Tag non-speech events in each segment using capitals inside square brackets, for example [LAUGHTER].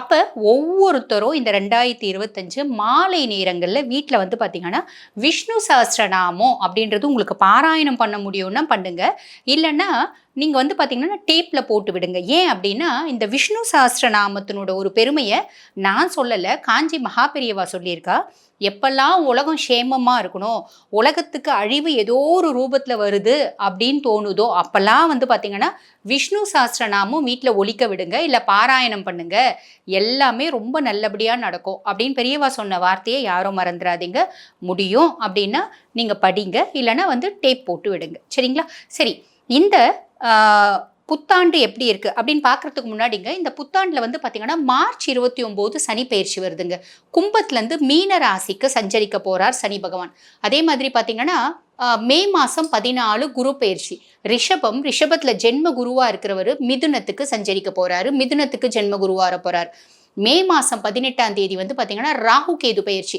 அப்போ ஒவ்வொருத்தரும் இந்த ரெண்டாயிரத்தி இருபத்தஞ்சு மாலை நேரங்களில் வீட்டில் வந்து பார்த்தீங்கன்னா விஷ்ணு சஹஸ்ரநாமம் அப்படின்றது உங்களுக்கு பாராயணம் பண்ண முடியும்னா பண்ணுங்க. இல்லைன்னா நீங்கள் வந்து பார்த்தீங்கன்னா டேப்பில் போட்டு விடுங்க. ஏன் அப்படின்னா இந்த விஷ்ணு சஹஸ்ரநாமத்தினோட ஒரு பெருமையை நான் சொல்லலை காஞ்சி மகாபெரியவா சொல்லியிருக்கா எப்பெல்லாம் உலகம் சேமமாக இருக்கணும் உலகத்துக்கு அழிவு ஏதோ ஒரு ரூபத்தில் வருது அப்படின்னு தோணுதோ அப்போல்லாம் வந்து பார்த்தீங்கன்னா விஷ்ணு சஹஸ்ரநாமம் வீட்டில் ஒழிக்க விடுங்க இல்லை பாராயணம் பண்ணுங்க. எல்லாமே ரொம்ப நல்லபடியாக நடக்கும் அப்படின்னு பெரியவா சொன்ன வார்த்தையை யாரும் மறந்துடாதீங்க. முடியும் அப்படின்னா நீங்கள் படிங்க இல்லைன்னா வந்து டேப் போட்டு விடுங்க. சரிங்களா? சரி இந்த புத்தாண்டு எப்படி இருக்குது அப்படின்னு பார்க்கறதுக்கு முன்னாடிங்க இந்த புத்தாண்டில் வந்து பார்த்திங்கன்னா மார்ச் இருபத்தி ஒம்போது சனி பயிற்சி வருதுங்க. கும்பத்துலேருந்து மீன ராசிக்கு சஞ்சரிக்க போகிறார் சனி பகவான். அதே மாதிரி பார்த்திங்கன்னா மே மாதம் பதினாலு குரு பயிற்சி. ரிஷபம் ரிஷபத்தில் ஜென்ம குருவாக இருக்கிறவர் மிதுனத்துக்கு சஞ்சரிக்க போகிறாரு மிதுனத்துக்கு ஜென்ம குருவாக போகிறார் மே மாதம் பதினெட்டாம் தேதி வந்து பார்த்தீங்கன்னா ராகு கேது பயிற்சி.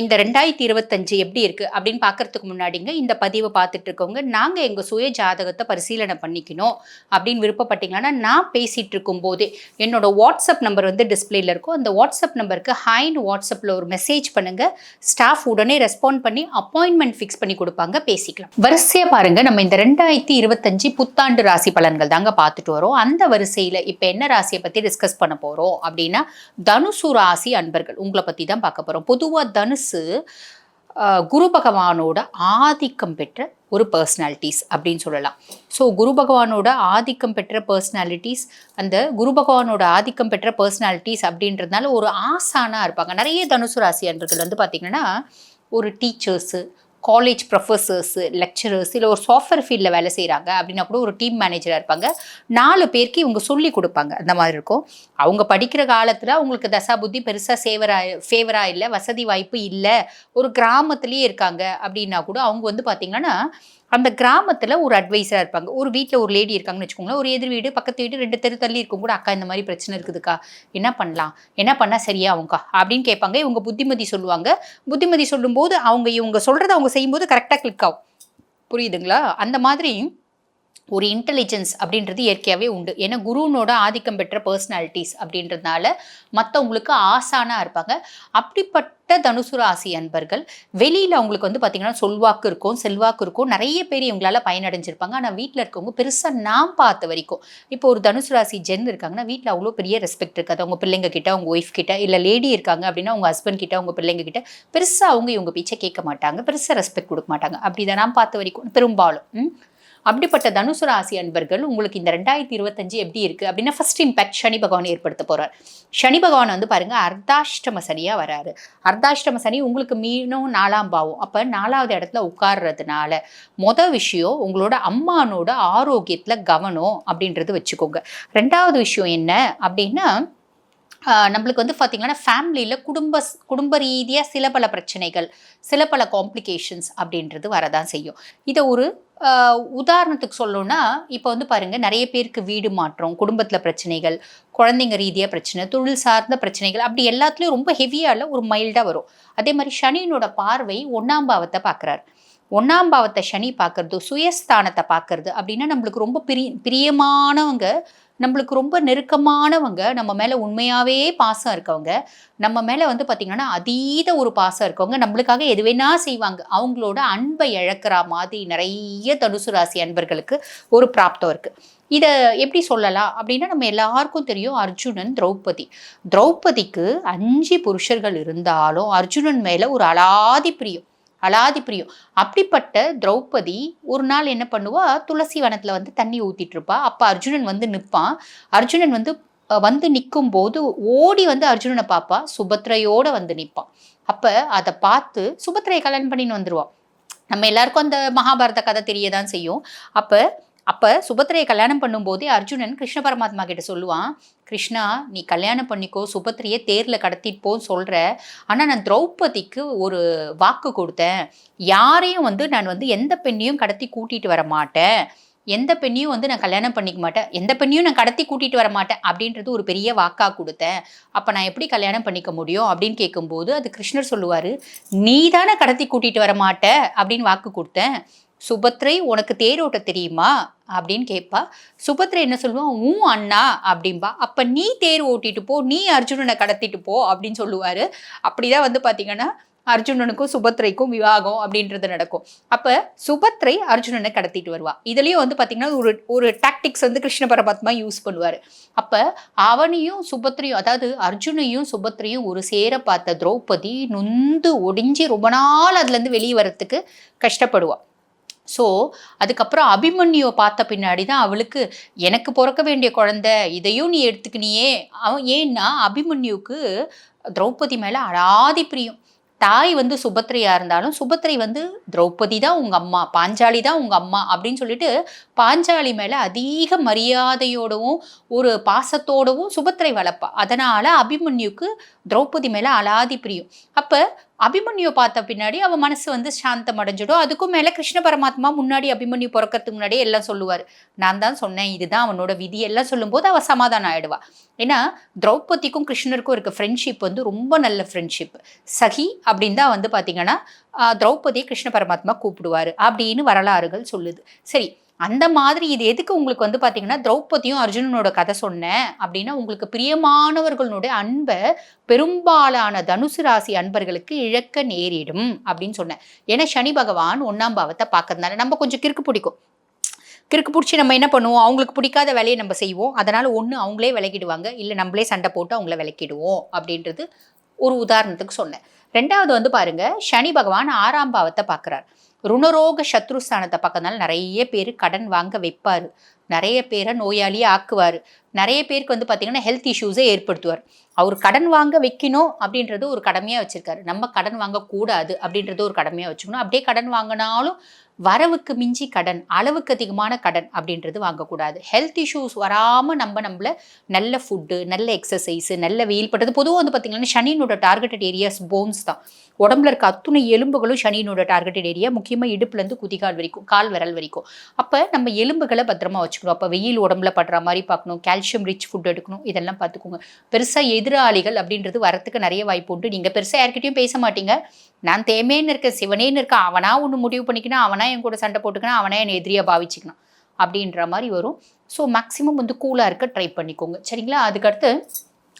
இந்த ரெண்டாயிரத்தி இருபத்தஞ்சு எப்படி இருக்குது அப்படின்னு பார்க்கறதுக்கு முன்னாடிங்க இந்த பதிவை பார்த்துட்டு இருக்கவங்க நாங்கள் எங்கள் சுய ஜாதகத்தை பரிசீலனை பண்ணிக்கணும் அப்படின்னு விருப்பப்பட்டீங்கன்னா நான் பேசிகிட்டு இருக்கும்போதே என்னோட வாட்ஸ்அப் நம்பர் வந்து டிஸ்பிளேல இருக்கும். அந்த வாட்ஸ்அப் நம்பருக்கு ஹைன்னு வாட்ஸ்அப்பில் ஒரு மெசேஜ் பண்ணுங்கள் ஸ்டாஃப் உடனே ரெஸ்பாண்ட் பண்ணி அப்பாயின்மெண்ட் ஃபிக்ஸ் பண்ணி கொடுப்பாங்க பேசிக்கலாம். வரிசையாக பாருங்கள் நம்ம இந்த ரெண்டாயிரத்தி இருபத்தஞ்சு புத்தாண்டு ராசி பலன்கள் தாங்க பார்த்துட்டு வரோம். அந்த வரிசையில் இப்போ என்ன ராசியை பற்றி டிஸ்கஸ் பண்ண போகிறோம் அப்படின்னா தனுசு ராசி அன்பர்கள் உங்களை பற்றி தான் பார்க்க போகிறோம் பொதுவாக தனுசு குரு பகவானோட ஆதிக்கம் பெற்ற ஒரு பர்சனாலிட்டிஸ் அப்படின்னு சொல்லலாம். ஸோ குரு பகவானோட ஆதிக்கம் பெற்ற பர்சனாலிட்டிஸ் அந்த குரு பகவானோட ஆதிக்கம் பெற்ற பர்சனாலிட்டிஸ் அப்படின்றதுனால ஒரு ஆசானாக இருப்பாங்க. நிறைய தனுசு ராசி வந்து பார்த்திங்கன்னா ஒரு டீச்சர்ஸு காலேஜ் ப்ரொஃபஸர்ஸு லெக்சரர்ஸ் இல்லை ஒரு சாஃப்ட்வேர் ஃபீல்டில் வேலை செய்கிறாங்க அப்படின்னா கூட ஒரு டீம் மேனேஜராக இருப்பாங்க. நாலு பேருக்கு இவங்க சொல்லி கொடுப்பாங்க. அந்த மாதிரி இருக்கும். அவங்க படிக்கிற காலத்தில் அவங்களுக்கு தசா புத்தி பெருசாக சேவரா ஃபேவராக இல்லை வசதி வாய்ப்பு இல்லை. ஒரு கிராமத்துலேயே இருக்காங்க அப்படின்னா கூட அவங்க வந்து பார்த்திங்கன்னா அந்த கிராமத்தில் ஒரு அட்வைஸராக இருப்பாங்க. ஒரு வீட்டில் ஒரு லேடி இருக்காங்கன்னு வச்சுக்கோங்களேன். ஒரு எதிர் வீடு பக்கத்து வீடு ரெண்டு தெரு தள்ளி இருக்கும். கூட அக்கா இந்த மாதிரி பிரச்சனை இருக்குதுக்கா? என்ன பண்ணலாம்? என்ன பண்ணால் சரியாகும்க்கா அப்படின்னு கேட்பாங்க. இவங்க புத்திமதி சொல்லுவாங்க. புத்திமதி சொல்லும்போது அவங்க இவங்க சொல்கிறத அவங்க செய்யும்போது கரெக்டாக கிளிக் ஆகும். புரியுதுங்களா? அந்த மாதிரி ஒரு இன்டெலிஜென்ஸ் அப்படின்றது இயற்கையாகவே உண்டு. ஏன்னா குருனோட ஆதிக்கம் பெற்ற பர்சனாலிட்டிஸ் அப்படின்றதுனால மற்றவங்களுக்கு ஆசானாக இருப்பாங்க. அப்படிப்பட்ட தனுசு ராசி அன்பர்கள் வெளியில் அவங்களுக்கு வந்து பார்த்திங்கன்னா சொல்வாக்கு இருக்கும் செல்வாக்கு இருக்கும். நிறைய பேர் இவங்களால பயனடைஞ்சிருப்பாங்க. ஆனால் வீட்டில் இருக்கவங்க பெருசாக நாம் பார்த்த வரைக்கும் இப்போ ஒரு தனுசு ராசி ஜென் இருக்காங்கன்னா வீட்டில் அவ்வளோ பெரிய ரெஸ்பெக்ட் இருக்காது. அவங்க பிள்ளைங்க கிட்ட அவங்க ஒய்ஃப் கிட்ட இல்லை லேடி இருக்காங்க அப்படின்னா அவங்க ஹஸ்பண்ட் கிட்ட அவங்க பிள்ளைங்க கிட்ட பெருசாக அவங்க இவங்க பேச்சை கேட்க மாட்டாங்க. பெருசாக ரெஸ்பெக்ட் கொடுக்க மாட்டாங்க. அப்படி தான் நான் பார்த்த வரைக்கும். பெரும்பாலும் அப்படிப்பட்ட தனுசு ராசி அன்பர்கள் உங்களுக்கு இந்த ரெண்டாயிரத்தி இருபத்தஞ்சு எப்படி இருக்குது அப்படின்னா ஃபர்ஸ்ட் இம்பேக்ட் சனி பகவான் ஏற்படுத்த போகிறார் சனி பகவான் வந்து பாருங்க அர்த்தாஷ்டம சனியாக வராரு. அர்த்தாஷ்டம சனி உங்களுக்கு மீனும் நாலாம் பாவம். அப்போ நாலாவது இடத்துல உட்கார்றதுனால மொதல் விஷயம் உங்களோட அம்மானோட ஆரோக்கியத்தில் கவனம் அப்படின்றது வச்சுக்கோங்க. ரெண்டாவது விஷயம் என்ன அப்படின்னா நம்மளுக்கு வந்து பார்த்திங்கன்னா ஃபேமிலியில் குடும்ப குடும்ப ரீதியாக சில பல பிரச்சனைகள் சில பல காம்ப்ளிகேஷன்ஸ் அப்படின்றது வரதான் செய்யும். இதை ஒரு உதாரணத்துக்கு சொல்லணும்னா இப்போ வந்து பாருங்கள் நிறைய பேருக்கு வீடு மாற்றம் குடும்பத்தில் பிரச்சனைகள் குழந்தைங்க ரீதியாக பிரச்சனை தொழில் சார்ந்த பிரச்சனைகள் அப்படி எல்லாத்துலேயும் ரொம்ப ஹெவியாக இல்லை ஒரு மைல்டாக வரும். அதே மாதிரி சனியினோட பார்வை ஒன்றாம் பாவத்தை பார்க்குறாரு ஒன்றாம் பாவத்தை சனி பார்க்கறது சுயஸ்தானத்தை பார்க்கறது அப்படின்னா நம்மளுக்கு ரொம்ப பிரி பிரியமானவங்க நம்மளுக்கு ரொம்ப நெருக்கமானவங்க நம்ம மேலே உண்மையாகவே பாசம் இருக்கவங்க நம்ம மேலே வந்து பார்த்திங்கன்னா அதீத ஒரு பாசம் இருக்கவங்க நம்மளுக்காக எது வேணா செய்வாங்க. அவங்களோட அன்பை இழக்கிற மாதிரி நிறைய தனுசு ராசி அன்பர்களுக்கு ஒரு பிராப்தம் இருக்குது இதை எப்படி சொல்லலாம்? அப்படின்னா நம்ம எல்லாருக்கும் தெரியும் அர்ஜுனன் திரௌபதி. திரௌபதிக்கு அஞ்சு புருஷர்கள் இருந்தாலும் அர்ஜுனன் மேலே ஒரு அலாதி பிரியம். அலாதி பிரியம். அப்படிப்பட்ட திரௌபதி ஒரு நாள் என்ன பண்ணுவா? துளசி வனத்தில் வந்து தண்ணி ஊற்றிட்டு இருப்பா அப்போ அர்ஜுனன் வந்து நிற்பான் அர்ஜுனன் வந்து வந்து நிற்கும் போது ஓடி வந்து அர்ஜுனனை பார்ப்பா சுபத்ரையோட வந்து நிற்பான் அப்போ அதை பார்த்து சுபத்ரையை கல்யாணம் பண்ணின்னு வந்துடுவான் நம்ம எல்லாருக்கும் அந்த மகாபாரத கதை தெரிய தான் செய்யும். அப்போ அப்போ சுபத்ரையை கல்யாணம் பண்ணும்போதே அர்ஜுனன் கிருஷ்ண பரமாத்மா கிட்ட சொல்லுவான் கிருஷ்ணா நீ கல்யாணம் பண்ணிக்கோ சுபத்ரையை தேரில் கடத்திட்டு போன்னு சொல்கிற ஆனால் நான் திரௌபதிக்கு ஒரு வாக்கு கொடுத்தேன். யாரையும் வந்து நான் வந்து எந்த பெண்ணையும் கடத்தி கூட்டிகிட்டு வர மாட்டேன். எந்த பெண்ணையும் வந்து நான் கல்யாணம் பண்ணிக்க மாட்டேன். எந்த பெண்ணையும் நான் கடத்தி கூட்டிகிட்டு வர மாட்டேன் அப்படின்றது ஒரு பெரிய வாக்காக கொடுத்தேன். அப்போ நான் எப்படி கல்யாணம் பண்ணிக்க முடியும் அப்படின்னு கேட்கும்போது அது கிருஷ்ணர் சொல்லுவார் நீ தானே கடத்தி கூட்டிகிட்டு வர மாட்ட அப்படின்னு வாக்கு கொடுத்தேன். சுபத்ரை உனக்கு தேரோட்ட தெரியுமா? அப்படின்னு கேட்பா. சுபத்ரை என்ன சொல்லுவான் ஊ அண்ணா அப்படின்பா அப்போ நீ தேர் ஓட்டிட்டு போ நீ அர்ஜுனனை கடத்திட்டு போ அப்படின்னு சொல்லுவார். அப்படிதான் வந்து பார்த்தீங்கன்னா அர்ஜுனனுக்கும் சுபத்ரைக்கும் விவாகம் அப்படின்றது நடக்கும். அப்போ சுபத்ரை அர்ஜுனனை கடத்திட்டு வருவா. இதுலேயும் வந்து பார்த்தீங்கன்னா ஒரு ஒரு டாக்டிக்ஸ் வந்து கிருஷ்ண பரமாத்மா யூஸ் பண்ணுவார். அப்போ அவனையும் சுபத்ரையும் அதாவது அர்ஜுனையும் சுபத்ரையும் ஒரு சேர பார்த்த திரௌபதி நொந்து ஒடிஞ்சு ரொம்ப நாள் அதுலேருந்து வெளியே வரத்துக்கு கஷ்டப்படுவாள் ஸோ அதுக்கப்புறம் அபிமன்யுவை பார்த்த பின்னாடி தான் அவளுக்கு எனக்கு பிறக்க வேண்டிய குழந்தை இதையும் நீ எடுத்துக்கினியே. அவன் ஏன்னா அபிமன்யுவுக்கு திரௌபதி மேலே அழாதி பிரியம். தாய் வந்து சுபத்ரையா இருந்தாலும் சுபத்ரை வந்து திரௌபதி தான் உங்கள் அம்மா பாஞ்சாலி தான் உங்கள் அம்மா அப்படின்னு சொல்லிட்டு பாஞ்சாலி மேலே அதிக மரியாதையோடவும் ஒரு பாசத்தோடவும் சுபத்ரை வளர்ப்பா அதனால் அபிமன்யுக்கு திரௌபதி மேலே அலாதி பிரியம். அப்போ அபிமன்யு பார்த்த பின்னாடி அவன் மனசு வந்து சாந்தம் அடைஞ்சிடும். அதுக்கும் மேலே கிருஷ்ண பரமாத்மா முன்னாடி அபிமன்யு பிறக்கறதுக்கு முன்னாடியே எல்லாம் சொல்லுவார். நான் தான் சொன்னேன் இதுதான் அவனோட விதி எல்லாம் சொல்லும்போது அவள் சமாதானம் ஆகிடுவா ஏன்னா திரௌபதிக்கும் கிருஷ்ணருக்கும் இருக்க ஃப்ரெண்ட்ஷிப் வந்து ரொம்ப நல்ல ஃப்ரெண்ட்ஷிப் சகி அப்படின்னு தான் வந்து பார்த்தீங்கன்னா திரௌபதியை கிருஷ்ண பரமாத்மா கூப்பிடுவார் அப்படின்னு வரலாறுகள் சொல்லுது. சரி அந்த மாதிரி இது எதுக்கு உங்களுக்கு வந்து பார்த்தீங்கன்னா திரௌபதியும் அர்ஜுனனோட கதை சொன்னேன் அப்படின்னா உங்களுக்கு பிரியமானவர்களுடைய அன்பை பெரும்பாலான தனுசு ராசி அன்பர்களுக்கு இழக்க நேரிடும் அப்படின்னு சொன்னேன். ஏன்னா சனி பகவான் ஒன்னாம் பாவத்தை பார்க்கறதுனால நம்ம கொஞ்சம் கிறுக்கு பிடிக்கும். கிறுக்கு பிடிச்சி நம்ம என்ன பண்ணுவோம்? அவங்களுக்கு பிடிக்காத வேலையை நம்ம செய்வோம். அதனால் ஒன்று அவங்களே விளக்கிடுவாங்க இல்லை நம்மளே சண்டை போட்டு அவங்கள விளக்கிடுவோம் அப்படின்றது ஒரு உதாரணத்துக்கு சொன்னேன். ரெண்டாவது வந்து பாருங்க சனி பகவான் ஆறாம் பாவத்தை பார்க்குறார். ருணரோக சத்ருஸ்தானத்தை பக்கம்னால நிறைய பேர் கடன் வாங்க வைப்பார். நிறைய பேரை நோயாளியே ஆக்குவார். நிறைய பேருக்கு வந்து பார்த்தீங்கன்னா ஹெல்த் இஷ்யூஸை ஏற்படுத்துவார். அவர் கடன் வாங்க வைக்கணும் அப்படின்றது ஒரு கடமையாக வச்சுருக்காரு. நம்ம கடன் வாங்கக்கூடாது அப்படின்றது ஒரு கடமையாக வச்சுக்கணும். அப்படியே கடன் வாங்கினாலும் வரவுக்கு மிஞ்சி கடன் அளவுக்கு அதிகமான கடன் அப்படின்றது வாங்கக்கூடாது. ஹெல்த் இஷ்யூஸ் வராமல் நம்ம நம்மள நல்ல ஃபுட்டு நல்ல எக்ஸசைஸு நல்ல வெயில் பட்டது. பொதுவாக வந்து பார்த்திங்கன்னா சனியினோட டார்கெட்டட் ஏரியாஸ் போன்ஸ் தான். உடம்புல இருக்க அத்துணை எலும்புகளும் சனியினோட டார்கெட்டட் ஏரியா முக்கியமாக இடுப்புலேருந்து குதிகால் வரைக்கும் கால் விரல் வரைக்கும். அப்போ நம்ம எலும்புகளை பத்திரமா வச்சுக்கணும். அப்போ வெயில் உடம்புல படுற மாதிரி பார்க்கணும். கால்சியம் ரிச் ஃபுட் எடுக்கணும். இதெல்லாம் பார்த்துக்கோங்க. பெருசாக எதிராளிகள் அப்படின்றது வரத்துக்கு நிறைய வாய்ப்பு உண்டு. நீங்கள் பெருசாக யார்கிட்டையும் பேச மாட்டீங்க. நான் தேமேன்னு இருக்கேன் சிவனேன்னு இருக்கேன் அவனா ஒன்று முடிவு பண்ணிக்கணும் அவனா என் கூட சண்டை போட்டுக்கணும் அவனா என்னை எதிரியாக பாவிச்சுக்கணும் அப்படின்ற மாதிரி வரும். ஸோ மேக்ஸிமம் வந்து கூலாக இருக்க ட்ரை பண்ணிக்கோங்க. சரிங்களா? அதுக்கடுத்து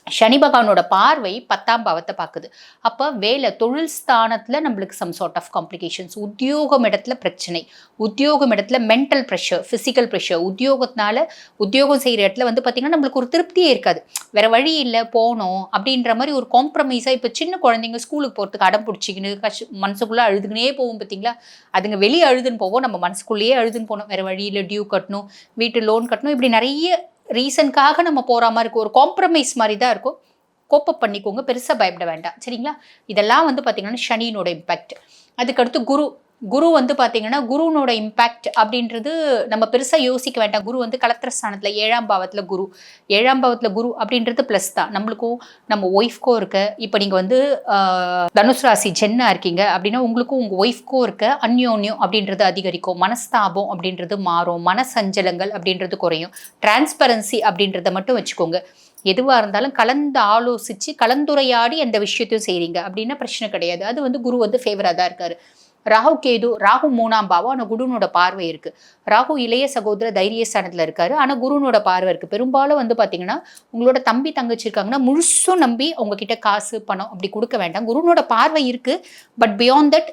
சனி பகவானோட பார்வை பத்தாம் பாவத்தை பார்க்குது. அப்போ வேலை தொழில் ஸ்தானத்தில் நம்மளுக்கு சம் சார்ட் ஆஃப் காம்ப்ளிகேஷன்ஸ் உத்தியோகம் இடத்துல பிரச்சனை. உத்தியோகம் இடத்துல மென்டல் ப்ரெஷர் ஃபிசிக்கல் ப்ரெஷர் உத்தியோகத்தினால உத்தியோகம் செய்கிற இடத்துல வந்து பார்த்திங்கன்னா நம்மளுக்கு ஒரு திருப்தியே இருக்காது. வேறு வழி இல்லை போகணும் அப்படின்ற மாதிரி ஒரு காம்ப்ரமைஸாக இப்போ சின்ன குழந்தைங்க ஸ்கூலுக்கு போகிறதுக்கு அடம் பிடிச்சிக்கின்னு கஷ் மனசுக்குள்ளே அழுதுகினே போகும் பார்த்திங்களா அதுங்க வெளியே அழுதுன்னு போவோம் நம்ம மனசுக்குள்ளேயே அழுதுன்னு போகணும் வேறு வழியில் டியூ கட்டணும் வீட்டு லோன் கட்டணும் இப்படி நிறைய ரீசனுக்காக நம்ம போகிற மாதிரி இருக்கும். ஒரு காம்ப்ரமைஸ் மாதிரி தான் இருக்கும். கோப்பப் பண்ணிக்கோங்க. பெருசாக பயப்பட வேண்டாம். சரிங்களா? இதெல்லாம் வந்து பார்த்திங்கன்னா சனியினோட இம்பேக்ட் அதுக்கடுத்து குரு. குரு வந்து பார்த்தீங்கன்னா குருனோட இம்பேக்ட் அப்படின்றது நம்ம பெருசாக யோசிக்க வேண்டாம். குரு வந்து கலத்திர ஸ்தானத்தில் ஏழாம் பாவத்தில் குரு. ஏழாம் பாவத்தில் குரு அப்படின்றது ப்ளஸ் தான். நம்மளுக்கும் நம்ம ஒய்ஃப்க்கும் இருக்க. இப்போ நீங்கள் வந்து தனுஷ் ராசி ஜென்னா இருக்கீங்க அப்படின்னா உங்களுக்கும் உங்கள் ஒய்ஃப்க்கும் இருக்க அந்யோன்யம் அப்படின்றது அதிகரிக்கும். மனஸ்தாபம் அப்படின்றது மாறும். மனசஞ்சலங்கள் அப்படின்றது குறையும். டிரான்ஸ்பரன்சி அப்படின்றத மட்டும் வச்சுக்கோங்க. எதுவாக இருந்தாலும் கலந்து ஆலோசித்து கலந்துரையாடி எந்த விஷயத்தையும் செய்கிறீங்க அப்படின்னா பிரச்சனை கிடையாது. அது வந்து குரு வந்து ஃபேவராக தான் இருக்காரு. ராகு கேது ராகு மூணாம் பாவம். ஆனால் குருனோட பார்வை இருக்கு. ராகு இளைய சகோதர தைரியஸ்தானத்தில் இருக்காரு. ஆனால் குருனோட பார்வை இருக்கு. பெரும்பாலும் வந்து பார்த்தீங்கன்னா உங்களோட தம்பி தங்கச்சி இருக்காங்கன்னா முழுசும் நம்பி உங்ககிட்ட காசு பணம் அப்படி கொடுக்க வேண்டாம். குருனோட பார்வை இருக்கு. பட் பியாண்ட் தட்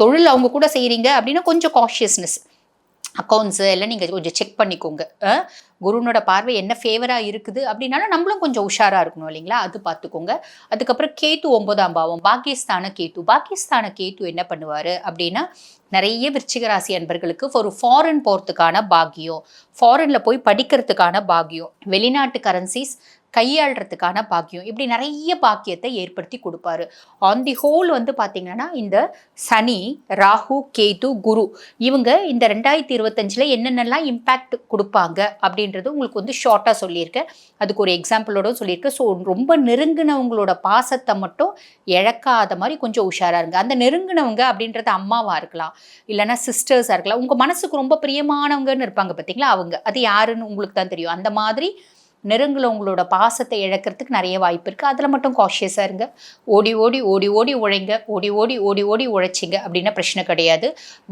தொழில் அவங்க கூட செய்கிறீங்க அப்படின்னா கொஞ்சம் காஷியஸ்னஸ் அக்கௌண்ட்ஸு எல்லாம் நீங்கள் கொஞ்சம் செக் பண்ணிக்கோங்க. குருனோட பார்வை என்ன ஃபேவராக இருக்குது? அப்படின்னாலும் நம்மளும் கொஞ்சம் உஷாராக இருக்கணும் இல்லைங்களா? அது பார்த்துக்கோங்க. அதுக்கப்புறம் கேத்து ஒன்பதாம் பாவம். பாகிஸ்தான கேத்து பாகிஸ்தான கேத்து என்ன பண்ணுவார் அப்படின்னா நிறைய விருச்சிகராசி அன்பர்களுக்கு ஒரு ஃபாரின் போகிறதுக்கான பாக்கியம். ஃபாரினில் போய் படிக்கிறதுக்கான பாக்கியம். வெளிநாட்டு கரன்சிஸ் கையாளுறதுக்கான பாக்கியம். இப்படி நிறைய பாக்கியத்தை ஏற்படுத்தி கொடுப்பாரு. ஆன் தி ஹோல் வந்து பார்த்தீங்கன்னா இந்த சனி ராகு கேது குரு இவங்க இந்த ரெண்டாயிரத்தி இருபத்தஞ்சில் என்னென்னலாம் இம்பேக்ட் கொடுப்பாங்க அப்படின்றது உங்களுக்கு வந்து ஷார்ட்டாக சொல்லியிருக்கேன். அதுக்கு ஒரு எக்ஸாம்பிளோட சொல்லியிருக்கேன். ஸோ ரொம்ப நெருங்கினவங்களோட பாசத்தை மட்டும் இழக்காத மாதிரி கொஞ்சம் உஷாராக இருங்க. அந்த நெருங்கினவங்க அப்படின்றது அம்மாவாக இருக்கலாம். இல்லைன்னா சிஸ்டர்ஸாக இருக்கலாம். உங்கள் மனசுக்கு ரொம்ப பிரியமானவங்கன்னு இருப்பாங்க பார்த்தீங்களா அவங்க. அது யாருன்னு உங்களுக்கு தான் தெரியும். அந்த மாதிரி நெருங்கில் உங்களோட பாசத்தை இழக்கிறதுக்கு நிறைய வாய்ப்பு இருக்குது அதில் மட்டும் காஷியஸாக இருங்க. ஓடி ஓடி ஓடி ஓடி உழைங்க. ஓடி ஓடி ஓடி ஓடி உழைச்சிங்க அப்படின்னா பிரச்சனை கிடையாது.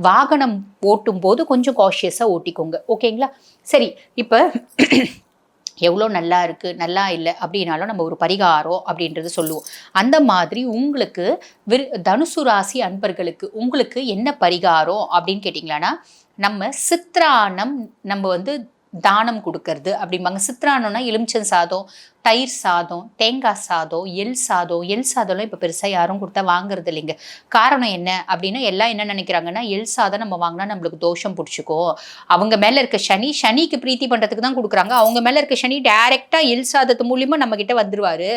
வாகனம் ஓட்டும் போது கொஞ்சம் காஷியஸாக ஓட்டிக்கோங்க. ஓகேங்களா? சரி இப்போ [CLEARS THROAT] எவ்வளோ நல்லா இருக்குது நல்லா இல்லை அப்படின்னாலும் நம்ம ஒரு பரிகாரம் அப்படின்றது சொல்லுவோம். அந்த மாதிரி உங்களுக்கு விரு தனுசு ராசி அன்பர்களுக்கு உங்களுக்கு என்ன பரிகாரம் அப்படின்னு கேட்டிங்களான்னா நம்ம சித்ராணம் நம்ம வந்து தானம் கொடுக்கறது. அப்படிம்பாங்க சித்ரானம்னா எலுமிச்சம் சாதம் தயிர் சாதம் தேங்காய் சாதம் எல் சாதம் எல் சாதம்லாம் இப்போ பெருசாக யாரும் கொடுத்தா வாங்குறது இல்லைங்க. காரணம் என்ன அப்படின்னா எல்லாம் என்ன நினைக்கிறாங்கன்னா எல் சாதம் நம்ம வாங்கினா நம்மளுக்கு தோஷம் பிடிச்சிக்கும். அவங்க மேலே இருக்க சனி சனிக்கு பிரீத்தி பண்ணுறதுக்கு தான் கொடுக்குறாங்க. அவங்க மேலே இருக்க சனி டைரெக்டாக எல் சாதத்து மூலியமாக நம்மக்கிட்ட வந்துடுவார்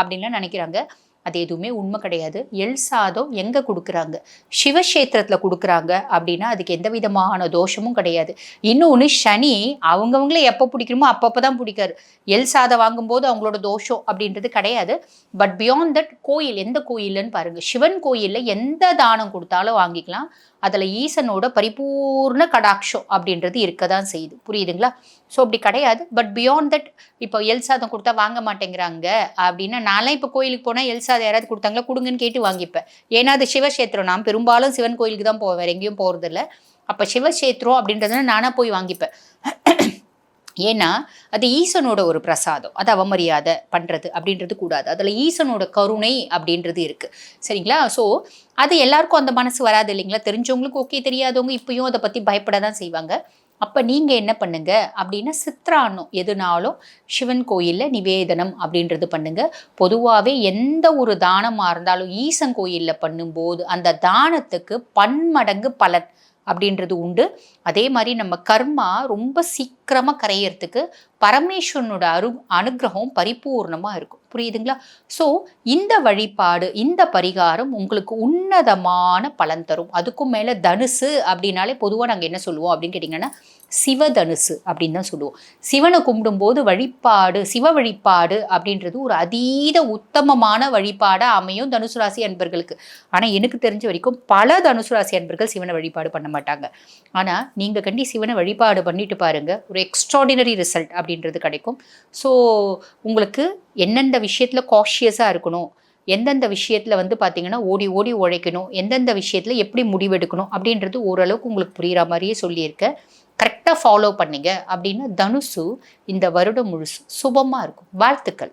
அப்படின்லாம் நினைக்கிறாங்க. அது எதுவுமே உண்மை கிடையாது. எல் சாதம் எங்கே கொடுக்குறாங்க? சிவக்ஷேத்திரத்தில் கொடுக்குறாங்க அப்படின்னா அதுக்கு எந்த விதமான தோஷமும் கிடையாது. இன்னொன்று சனி அவங்கவுங்கள எப்போ பிடிக்கணுமோ அப்பப்போ தான் பிடிக்காரு. எல் சாதம் வாங்கும்போது அவங்களோட தோஷம் அப்படின்றது கிடையாது. பட் பியாண்ட் தட் கோயில் எந்த கோயில்னு பாருங்கள் சிவன் கோயிலில் எந்த தானம் கொடுத்தாலும் வாங்கிக்கலாம். அதில் ஈசனோட பரிபூர்ண கடாட்சம் அப்படின்றது இருக்க தான் செய்யுது. புரியுதுங்களா? ஸோ அப்படி கிடையாது. பட் பியாண்ட் தட் இப்போ எல் சாதம் கொடுத்தா வாங்க மாட்டேங்கிறாங்க அப்படின்னா நான்லாம் இப்போ கோயிலுக்கு போனால் எல் சாதம் யாராவது கொடுத்தாங்களா கொடுங்கன்னு கேட்டு வாங்கிப்பேன். ஏன்னா அது சிவக்ஷேத்திரம். நான் பெரும்பாலும் சிவன் கோயிலுக்கு தான் போவேன். எங்கேயும் போகிறதில்ல அப்போ சிவக்ஷேத்திரம் அப்படின்றதுனா நானாக போய் வாங்கிப்பேன். ஏன்னா அது ஈசனோட ஒரு பிரசாதம். அது அவமரியாதை பண்ணுறது அப்படின்றது கூடாது. அதில் ஈசனோட கருணை அப்படின்றது இருக்குது சரிங்களா? ஸோ அது எல்லாருக்கும் அந்த மனசு வராது இல்லைங்களா? தெரிஞ்சவங்களுக்கு ஓகே தெரியாதவங்க இப்பயும் அதை பற்றி பயப்பட தான் செய்வாங்க. அப்போ நீங்கள் என்ன பண்ணுங்க அப்படின்னா சித்ரான்னம் எதுனாலும் சிவன் கோயிலில் நிவேதனம் அப்படின்றது பண்ணுங்க. பொதுவாகவே எந்த ஒரு தானமாக இருந்தாலும் ஈசன் கோயிலில் பண்ணும்போது அந்த தானத்துக்கு பன்மடங்கு பலன் அப்படின்றது உண்டு. அதே மாதிரி நம்ம கர்மா ரொம்ப சீக்கிரமாக கரையிறதுக்கு பரமேஸ்வரனோட அரு அனுகிரகம் பரிபூர்ணமாக இருக்கும். புரியுதுங்களா? ஸோ இந்த வழிபாடு இந்த பரிகாரம் உங்களுக்கு உன்னதமான பலன் தரும். அதுக்கும் மேலே தனுசு அப்படின்னாலே பொதுவாக நாங்கள் என்ன சொல்லுவோம் அப்படின்னு கேட்டிங்கன்னா சிவதனுசு அப்படின்னு தான் சொல்லுவோம். சிவனை கும்பிடும்போது வழிபாடு சிவ வழிபாடு அப்படின்றது ஒரு அதீத உத்தமமான வழிபாடாக அமையும் தனுசு ராசி அன்பர்களுக்கு. ஆனால் எனக்கு தெரிஞ்ச வரைக்கும் பல தனுசு ராசி அன்பர்கள் சிவனை வழிபாடு பண்ண மாட்டாங்க. ஆனால் நீங்கள் கண்டி சிவனை வழிபாடு பண்ணிட்டு பாருங்கள் ஒரு எக்ஸ்ட்ராடினரி ரிசல்ட் அப்படின்றது கிடைக்கும். ஸோ உங்களுக்கு என்னென்ன விஷயத்தில் காஷியஸாக இருக்கணும். எந்தெந்த விஷயத்தில் வந்து பார்த்தீங்கன்னா ஓடி ஓடி உழைக்கணும். எந்தெந்த விஷயத்தில் எப்படி முடிவெடுக்கணும் அப்படின்றது ஓரளவுக்கு உங்களுக்கு புரிகிற மாதிரியே சொல்லியிருக்கேன் கரெக்டாக ஃபாலோ பண்ணிங்க அப்படின்னா தனுசு இந்த வருடம் முழுசு சுபமாக இருக்கும். வாழ்த்துக்கள்.